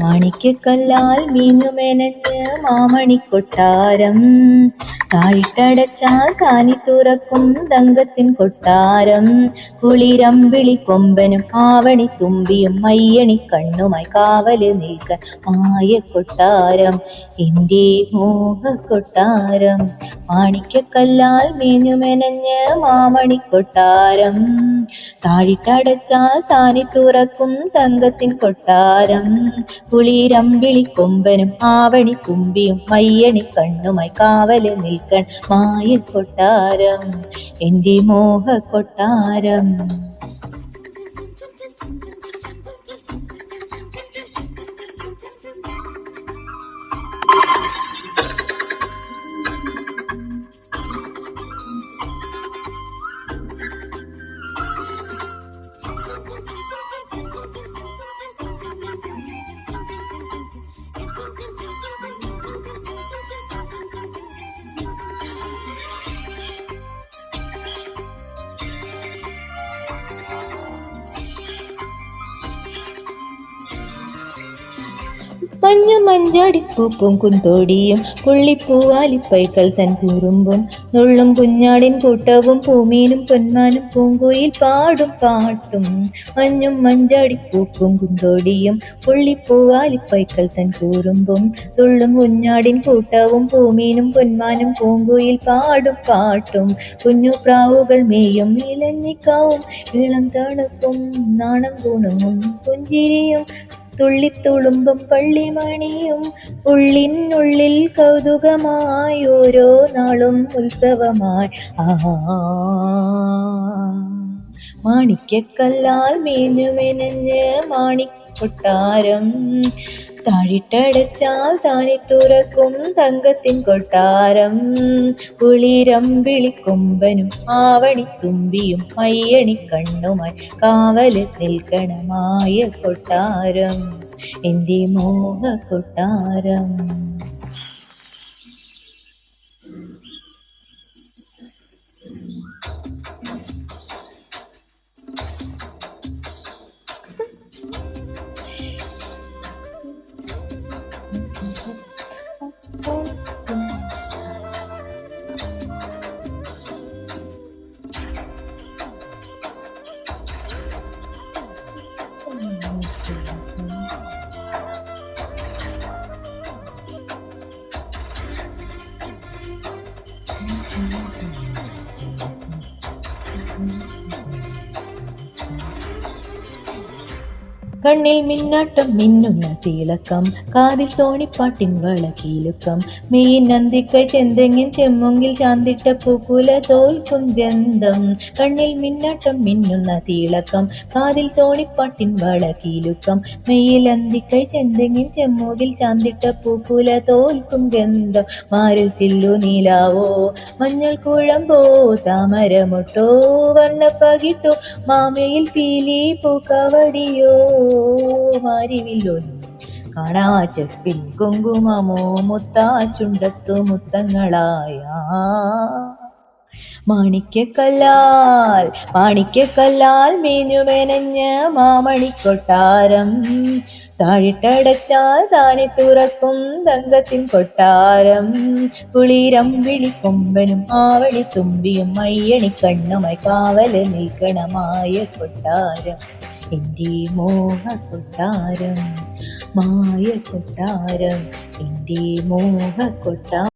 മാണിക്കല്ലാൽ മീനുമെനഞ്ഞ് മാമണിക്കൊട്ടാരം താഴിട്ടടച്ചാൽ കാനി തുറക്കും തങ്കത്തിൻ കൊട്ടാരം. കുളിരമ്പിളി കൊമ്പനും ആവണി തുമ്പിയും മയ്യണി കണ്ണുമായി കാവൽ നിൽക്കാൻ മായ കൊട്ടാരം എന്റെ മോഹ കൊട്ടാരം മാണിക്കക്കല്ലാൽ മീനുമെനഞ്ഞ് മാമണി കൊട്ടാരം താഴിട്ടടച്ചാൽ താനി തുറക്കും തങ്കത്തിൻ കൊട്ടാരം. കുളിരമ്പിളി കൊമ്പനും ആവണി തുമ്പിയും മയ്യണി കണ്ണുമായി കാവൽ നിൽക്കാൻ മായ കൊട്ടാരം എന്റെ മോഹ കൊട്ടാരം മഞ്ഞു മഞ്ചാടിപ്പൂപ്പും കുന്തോടിയും പുള്ളിപ്പൂവാലിപ്പൈക്കൾ തൻ കൂറുമ്പും നുള്ളും കുഞ്ഞാടിൻ കൂട്ടവും പൂമീനും പൊന്മാനും പൂങ്കുയിൽ പാടും പാട്ടും. മഞ്ഞും മഞ്ചാടിപ്പൂപ്പും കുന്തോടിയും പുള്ളിപ്പൂവാലിപ്പൈക്കൾ തൻ കൂറുമ്പും തുള്ളും കുഞ്ഞാടിൻ കൂട്ടവും പൂമീനും പൊന്മാനും പൂങ്കുയിൽ പാടും പാട്ടും. കുഞ്ഞു പ്രാവുകൾ മേയും ഇലഞ്ഞിക്കാവും ഇളം തണുപ്പും നാണം ഗുണവും പുഞ്ചിരിയും തുള്ളിത്തുളുമ്പും പള്ളിമണിയും ഉള്ളിനുള്ളിൽ കൗതുകമായി ഓരോ നാളും ഉത്സവമായി. ആ മാണിക്കക്കല്ലാൽ മെനഞ്ഞ് മാണിക്കൊട്ടാരം താഴിട്ടടച്ചാൽ താനി തുറക്കും തങ്കത്തിൻ കൊട്ടാരം. കുളിരം വിളിക്കൊമ്പനും ആവണി തുമ്പിയും മയ്യണി കണ്ണുമായി കാവൽ നിൽക്കണമായ കൊട്ടാരം. എന്റെ മോഹ കൊട്ടാരം. Okay. കണ്ണിൽ മിന്നാട്ടം മിന്നുന്ന തിളക്കം കാതിൽ തോണിപ്പാട്ടിൻ വളക്കിലുക്കം മെയ്യൻ നന്ദിക്കൈ ചെന്തെങ്ങിൻ ചെമ്മുങ്കിൽ ചാന്തിട്ട പൂക്കുല തോൽക്കും ഗന്ധം. കണ്ണിൽ മിന്നാട്ടം മിന്നുന്ന തിളക്കം കാതിൽ തോണിപ്പാട്ടിൻ വളക്കിലുക്കം മെയ്യിൽ അന്തിക്കൈ ചെന്തെങ്ങിൻ ചെമ്മുകിൽ ചാന്തിട്ട പൂക്കുല തോൽക്കും ഗന്ധം. മാറിൽ ചില്ലു നീലാവോ മഞ്ഞൾ കുഴമ്പോ താമരമുട്ടോ. വർണപ്പകിട്ടോ മാമയിൽ പീലി പൂക്കവടിയോ. മാരിവില്ലോ. കാണാച്ചപ്പിൽ കുങ്കുമമോ മുത്താച്ചുണ്ടത്തു മുത്തങ്ങളായ. മാണിക്കക്കല്ലാൽ മാണിക്കല്ലാൽ മേഞ്ഞു മെനഞ്ഞ് മാമണിക്കൊട്ടാരം. താഴിട്ടടച്ചാൽ താനെ തുറക്കും തങ്കത്തിൻ കൊട്ടാരം. കുളിരം വിളിക്കൊമ്പനും ആവണി തുമ്പിയും മയ്യണി കണ്ണുമായി കാവൽ നിൽക്കണമായ കൊട്ടാരം. എന്റെ മോഹ കൊട്ടാരം മായ കൊട്ടാരം എന്റെ മോഹ കൊട്ടാരം